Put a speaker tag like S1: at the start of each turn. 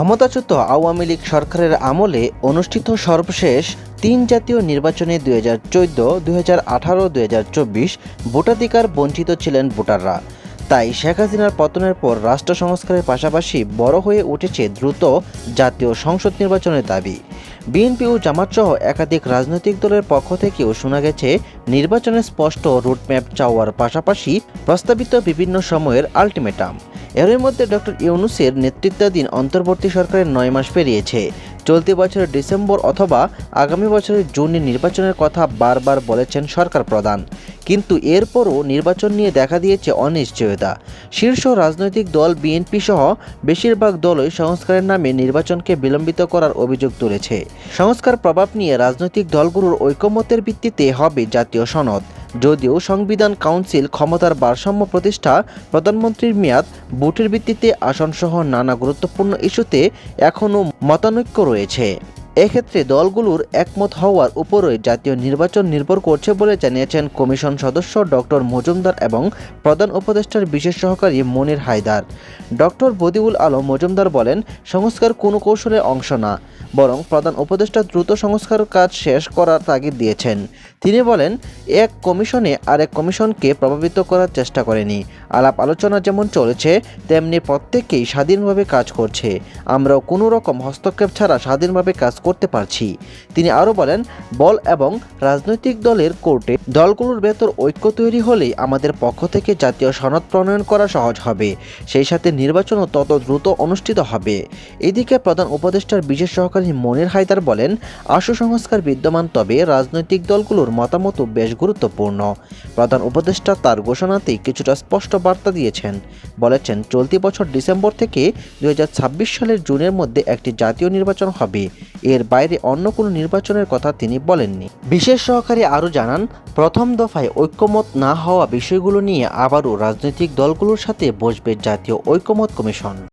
S1: ক্ষমতাচ্যুত আওয়ামী লীগ সরকারের আমলে অনুষ্ঠিত সর্বশেষ তিন জাতীয় নির্বাচনে দুই হাজার চোদ্দ, দুই হাজার আঠারো, দুই হাজার চব্বিশ ভোটাধিকার বঞ্চিত ছিলেন ভোটাররা। তাই শেখ হাসিনার পতনের পর রাষ্ট্র সংস্কারের পাশাপাশি বড় হয়ে উঠেছে দ্রুত জাতীয় সংসদ নির্বাচনের দাবি। বিএনপি ও জামাতসহ একাধিক রাজনৈতিক দলের পক্ষ থেকেও শোনা গেছে, নির্বাচনের স্পষ্ট রুটম্যাপ চাওয়ার পাশাপাশি প্রস্তাবিত বিভিন্ন সময়ের আলটিমেটাম। এরই মধ্যে ডক্টর ইউনুসের নেতৃত্বাধীন অন্তর্বর্তী সরকারের নয় মাস পেরিয়েছে। চলতি বছরের ডিসেম্বর অথবা আগামী বছরের জুনে নির্বাচনের কথা বারবার বলেছেন সরকার প্রধান। কিন্তু এরপরও নির্বাচন নিয়ে দেখা দিয়েছে অনিশ্চয়তা। শীর্ষ রাজনৈতিক দল বিএনপি সহ বেশিরভাগ দলই সংস্কারের নামে নির্বাচনকে বিলম্বিত করার অভিযোগ তুলেছে। সংস্কার প্রভাব নিয়ে রাজনৈতিক দলগুলোর ঐকমত্যের ভিত্তিতে হবে জাতীয় সনদ। যদিও সংবিধান কাউন্সিল ক্ষমতার ভারসাম্য প্রতিষ্ঠা, প্রধানমন্ত্রীর মেয়াদ, ভোটের ভিত্তিতে আসনসহ নানা গুরুত্বপূর্ণ ইস্যুতে এখনও মতানৈক্য রয়েছে। এক্ষেত্রে দলগুলোর একমত হওয়ার উপরই জাতীয় নির্বাচন নির্ভর করছে বলে জানিয়েছেন কমিশন সদস্য ডক্টর মজুমদার এবং প্রধান উপদেষ্টার বিশেষ সহকারী মনির হায়দার। ডক্টর বদিউল আলম মজুমদার বলেন, সংস্কার কোনো কৌশলের অংশ না, বরং প্রধান উপদেষ্টা দ্রুত সংস্কার কাজ শেষ করার তাগিদ দিয়েছেন। তিনি বলেন, এক কমিশনে আরেক কমিশনকে প্রভাবিত করার চেষ্টা করেনি। আলাপ আলোচনা যেমন চলেছে, তেমনি প্রত্যেকেই স্বাধীনভাবে কাজ করছে। আমরাও কোনো রকম হস্তক্ষেপ ছাড়া স্বাধীনভাবে কাজ করতে পারছি। তিনি আরও বলেন, বল এবং রাজনৈতিক দলের কোর্টে দলগুলোর ভেতর ঐক্য তৈরি হলেই আমাদের পক্ষ থেকে জাতীয় সনদ প্রণয়ন করা সহজ হবে। সেই সাথে নির্বাচনও তত দ্রুত অনুষ্ঠিত হবে। এদিকে প্রধান উপদেষ্টার বিশেষ সহকারী মনির হায়দার বলেন, আশু সংস্কার বিদ্যমান, তবে রাজনৈতিক দলগুলোর মতামতও বেশ গুরুত্বপূর্ণ। প্রধান উপদেষ্টা তার ঘোষণাতেই কিছুটা স্পষ্ট বার্তা দিয়েছেন। বলেছেন, চলতি বছর ডিসেম্বর থেকে দু হাজার ছাব্বিশ সালের জুনের মধ্যে একটি জাতীয় নির্বাচন হবে। এর বাইরে অন্য কোনো নির্বাচনের কথা তিনি বলেননি। বিশেষ সহকারী আরও জানান, প্রথম দফায় ঐক্যমত না হওয়া বিষয়গুলো নিয়ে আবারও রাজনৈতিক দলগুলোর সাথে বসবে জাতীয় ঐক্যমত কমিশন।